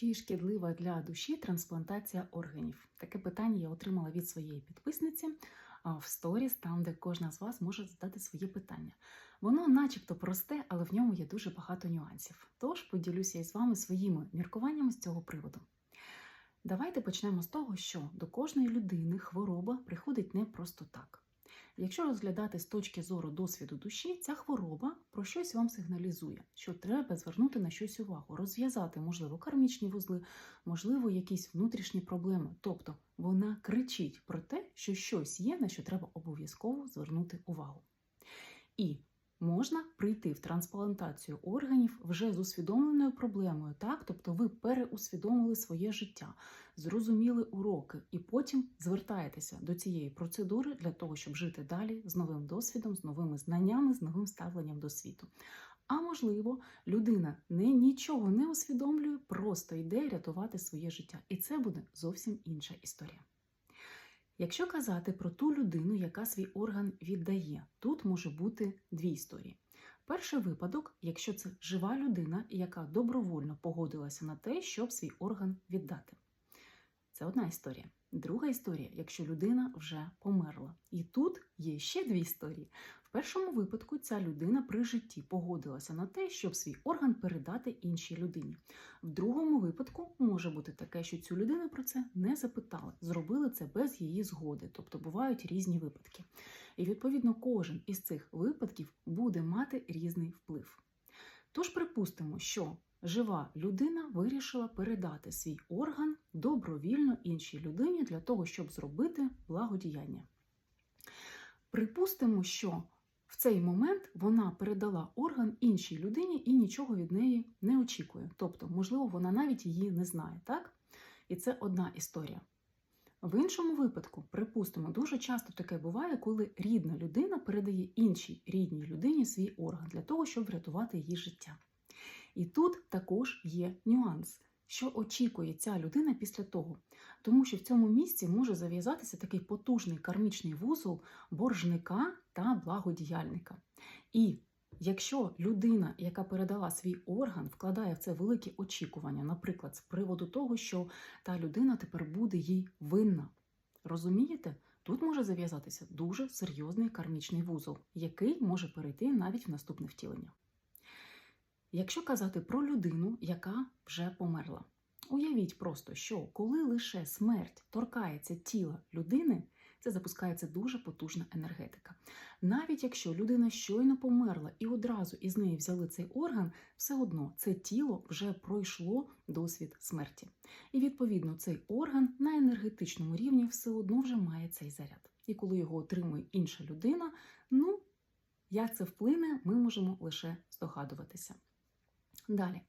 Чи шкідлива для душі трансплантація органів? Таке питання я отримала від своєї підписниці в сторіс, там, де кожна з вас може задати своє питання. Воно начебто просте, але в ньому є дуже багато нюансів. Тож поділюся із вами своїми міркуваннями з цього приводу. Давайте почнемо з того, що до кожної людини хвороба приходить не просто так. Якщо розглядати з точки зору досвіду душі, ця хвороба про щось вам сигналізує, що треба звернути на щось увагу, розв'язати, можливо, кармічні вузли, можливо, якісь внутрішні проблеми. Тобто вона кричить про те, що щось є, на що треба обов'язково звернути увагу. І можна прийти в трансплантацію органів вже з усвідомленою проблемою, так? Тобто ви переусвідомили своє життя, зрозуміли уроки, і потім звертаєтеся до цієї процедури для того, щоб жити далі з новим досвідом, з новими знаннями, з новим ставленням до світу. А можливо, людина не нічого не усвідомлює, просто йде рятувати своє життя. І це буде зовсім інша історія. Якщо казати про ту людину, яка свій орган віддає, тут може бути дві історії. Перший випадок, якщо це жива людина, яка добровольно погодилася на те, щоб свій орган віддати. Це одна історія. Друга історія, якщо людина вже померла. І тут є ще дві історії. В першому випадку ця людина при житті погодилася на те, щоб свій орган передати іншій людині. В другому випадку може бути таке, що цю людину про це не запитали, зробили це без її згоди, тобто бувають різні випадки. І відповідно кожен із цих випадків буде мати різний вплив. Тож припустимо, що жива людина вирішила передати свій орган добровільно іншій людині для того, щоб зробити благодіяння. Припустимо, що в цей момент вона передала орган іншій людині і нічого від неї не очікує. Тобто, можливо, вона навіть її не знає, так? І це одна історія. В іншому випадку, припустимо, дуже часто таке буває, коли рідна людина передає іншій рідній людині свій орган для того, щоб врятувати її життя. І тут також є нюанс, що очікує ця людина після того. Тому що в цьому місці може зав'язатися такий потужний кармічний вузол боржника та благодіяльника. І якщо людина, яка передала свій орган, вкладає в це великі очікування, наприклад, з приводу того, що та людина тепер буде їй винна. Розумієте? Тут може зав'язатися дуже серйозний кармічний вузол, який може перейти навіть в наступне втілення. Якщо казати про людину, яка вже померла, уявіть просто, що коли лише смерть торкається тіла людини, це запускається дуже потужна енергетика. Навіть якщо людина щойно померла і одразу із неї взяли цей орган, все одно це тіло вже пройшло досвід смерті. І відповідно цей орган на енергетичному рівні все одно вже має цей заряд. І коли його отримує інша людина, ну як це вплине, ми можемо лише здогадуватися. Далі.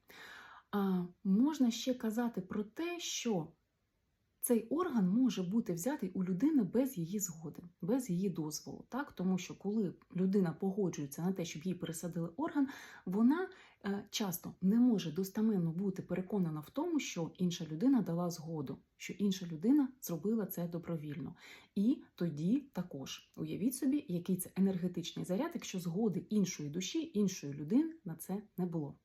А, Можна ще казати про те, що цей орган може бути взятий у людини без її згоди, без її дозволу. Так? Тому що коли людина погоджується на те, щоб їй пересадили орган, вона е, часто не може достаменно бути переконана в тому, що інша людина дала згоду, що інша людина зробила це добровільно. І тоді також уявіть собі, який це енергетичний заряд, якщо згоди іншої душі, іншої людини на це не було.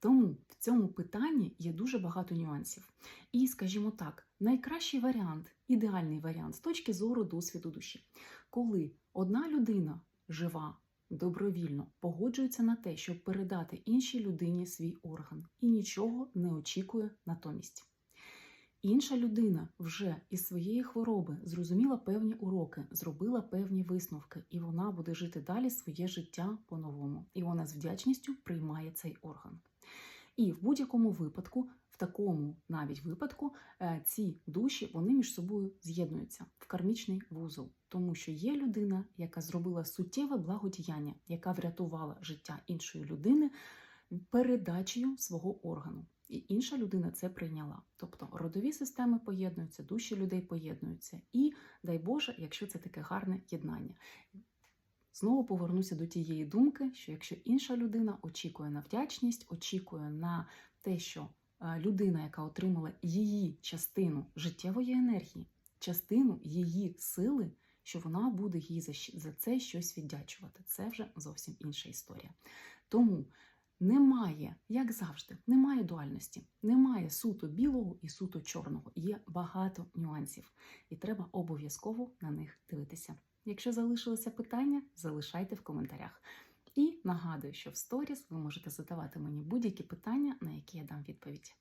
Тому в цьому питанні є дуже багато нюансів. І, скажімо так, найкращий варіант, ідеальний варіант з точки зору досвіду душі, коли одна людина жива, добровільно погоджується на те, щоб передати іншій людині свій орган і нічого не очікує натомість. Інша людина вже із своєї хвороби зрозуміла певні уроки, зробила певні висновки, і вона буде жити далі своє життя по-новому. І вона з вдячністю приймає цей орган. І в будь-якому випадку, в такому навіть випадку, е, ці душі вони між собою з'єднуються в кармічний вузол, тому що є людина, яка зробила суттєве благодіяння, яка врятувала життя іншої людини передачею свого органу. І інша людина це прийняла. Тобто родові системи поєднуються, душі людей поєднуються. І дай Боже, якщо це таке гарне єднання. Знову повернуся до тієї думки, що якщо інша людина очікує на вдячність, очікує на те, що людина, яка отримала її частину життєвої енергії, частину її сили, що вона буде їй за це щось віддячувати. Це вже зовсім інша історія. Тому немає, як завжди, немає дуальності, немає суто білого і суто чорного. Є багато нюансів, і треба обов'язково на них дивитися. Якщо залишилися питання, залишайте в коментарях. І нагадую, що в сторіс ви можете задавати мені будь-які питання, на які я дам відповідь.